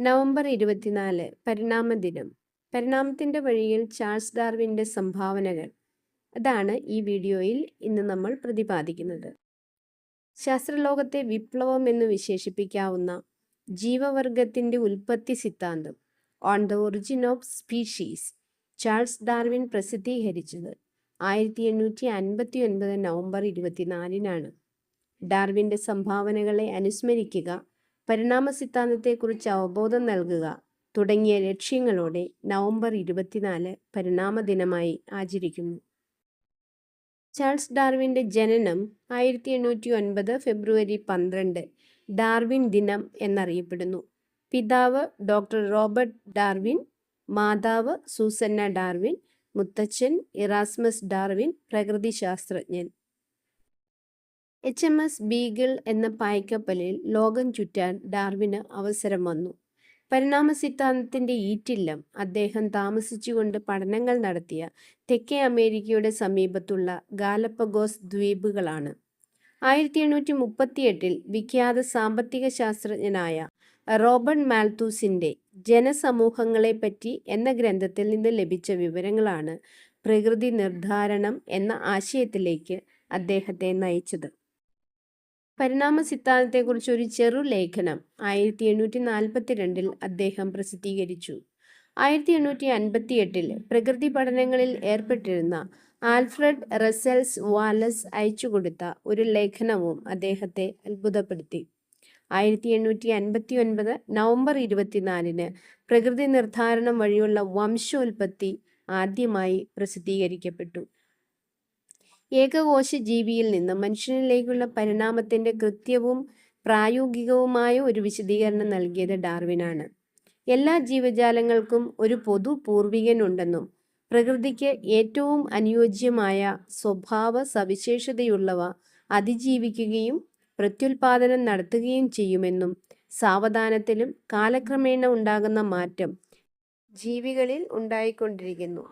November ഇരുപത്തിനാല് പരിണാമ ദിനം പരിണാമത്തിന്റെ വഴിയിൽ ചാൾസ് ഡാർവിന്റെ സംഭാവനകൾ. അതാണ് ഈ വീഡിയോയിൽ ഇന്ന് നമ്മൾ പ്രതിപാദിക്കുന്നത്. ശാസ്ത്രലോകത്തെ വിപ്ലവം എന്ന് വിശേഷിപ്പിക്കാവുന്ന ജീവവർഗത്തിന്റെ ഉൽപ്പത്തി സിദ്ധാന്തം on the origin of species Charles Darwin പ്രസിദ്ധീകരിച്ചത് ആയിരത്തി എണ്ണൂറ്റി അൻപത്തി ഒൻപത് നവംബർ ഇരുപത്തിനാലിനാണ്. ഡാർവിന്റെ സംഭാവനകളെ അനുസ്മരിക്കുക പരിണാമ സിദ്ധാന്തത്തെക്കുറിച്ച് അവബോധം നൽകുക തുടങ്ങിയ ലക്ഷ്യങ്ങളോടെ നവംബർ ഇരുപത്തിനാല് പരിണാമ ദിനമായി ആചരിക്കുന്നു. ചാൾസ് ഡാർവിന്റെ ജനനം ആയിരത്തി എണ്ണൂറ്റി ഒൻപത് ഫെബ്രുവരി പന്ത്രണ്ട് ഡാർവിൻ ദിനം എന്നറിയപ്പെടുന്നു. പിതാവ് ഡോക്ടർ റോബർട്ട് ഡാർവിൻ മാതാവ് സൂസന്ന ഡാർവിൻ മുത്തച്ഛൻ ഇറാസ്മസ് ഡാർവിൻ പ്രകൃതിശാസ്ത്രജ്ഞൻ. എച്ച് എം എസ് ബീഗിൾ എന്ന പായ്ക്കപ്പലിൽ ലോകം ചുറ്റാൻ ഡാർവിന് അവസരം വന്നു. പരിണാമ സിദ്ധാന്തത്തിന്റെ ഈറ്റില്ലം അദ്ദേഹം താമസിച്ചുകൊണ്ട് പഠനങ്ങൾ നടത്തിയ തെക്കേ അമേരിക്കയുടെ സമീപത്തുള്ള ഗാലപ്പഗോസ് ദ്വീപുകളാണ്. ആയിരത്തി എണ്ണൂറ്റി മുപ്പത്തിയെട്ടിൽ വിഖ്യാത സാമ്പത്തിക ശാസ്ത്രജ്ഞനായ റോബർട്ട് മാൽത്തൂസിന്റെ ജനസമൂഹങ്ങളെപ്പറ്റി എന്ന ഗ്രന്ഥത്തിൽ നിന്ന് ലഭിച്ച വിവരങ്ങളാണ് പ്രകൃതി നിർദ്ധാരണം എന്ന ആശയത്തിലേക്ക് അദ്ദേഹത്തെ നയിച്ചത്. പരിണാമ സിദ്ധാന്തത്തെക്കുറിച്ച് ഒരു ചെറു ലേഖനം ആയിരത്തി എണ്ണൂറ്റി നാൽപ്പത്തി രണ്ടിൽ അദ്ദേഹം പ്രസിദ്ധീകരിച്ചു. ആയിരത്തി എണ്ണൂറ്റി അൻപത്തി എട്ടിൽ പ്രകൃതി പഠനങ്ങളിൽ ഏർപ്പെട്ടിരുന്ന ആൽഫ്രഡ് റസൽസ് വാലസ് അയച്ചുകൊടുത്ത ഒരു ലേഖനവും അദ്ദേഹത്തെ അത്ഭുതപ്പെടുത്തി. ആയിരത്തി എണ്ണൂറ്റി അൻപത്തി ഒൻപത് നവംബർ ഇരുപത്തിനാലിന് പ്രകൃതി നിർദ്ധാരണം വഴിയുള്ള വംശോൽപത്തി ആദ്യമായി പ്രസിദ്ധീകരിക്കപ്പെട്ടു. ഏകകോശ ജീവിയിൽ നിന്ന് മനുഷ്യനിലേക്കുള്ള പരിണാമത്തിന്റെ കൃത്യവും പ്രായോഗികവുമായ ഒരു വിശദീകരണം നൽകിയത് ഡാർവിനാണ്. എല്ലാ ജീവജാലങ്ങൾക്കും ഒരു പൊതു പൂർവികനുണ്ടെന്നും പ്രകൃതിക്ക് ഏറ്റവും അനുയോജ്യമായ സ്വഭാവ സവിശേഷതയുള്ളവ അതിജീവിക്കുകയും പ്രത്യുൽപാദനം നടത്തുകയും ചെയ്യുമെന്നും സാവധാനത്തിലും കാലക്രമേണ ഉണ്ടാകുന്ന മാറ്റം ജീവികളിൽ ഉണ്ടായിക്കൊണ്ടിരിക്കുന്നു.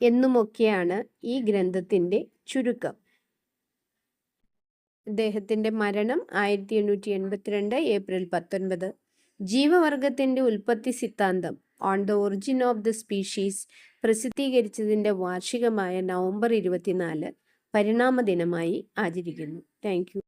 എന്നുമൊക്കെയാണ് ഈ ഗ്രന്ഥത്തിന്റെ ചുരുക്കം. അദ്ദേഹത്തിന്റെ മരണം ആയിരത്തി എണ്ണൂറ്റി എൺപത്തിരണ്ട് ഏപ്രിൽ പത്തൊൻപത്. ജീവവർഗത്തിന്റെ ഉൽപ്പത്തി സിദ്ധാന്തം on the origin of the species പ്രസിദ്ധീകരിച്ചതിന്റെ വാർഷികമായ നവംബർ ഇരുപത്തിനാല് പരിണാമ ദിനമായി ആചരിക്കുന്നു. താങ്ക്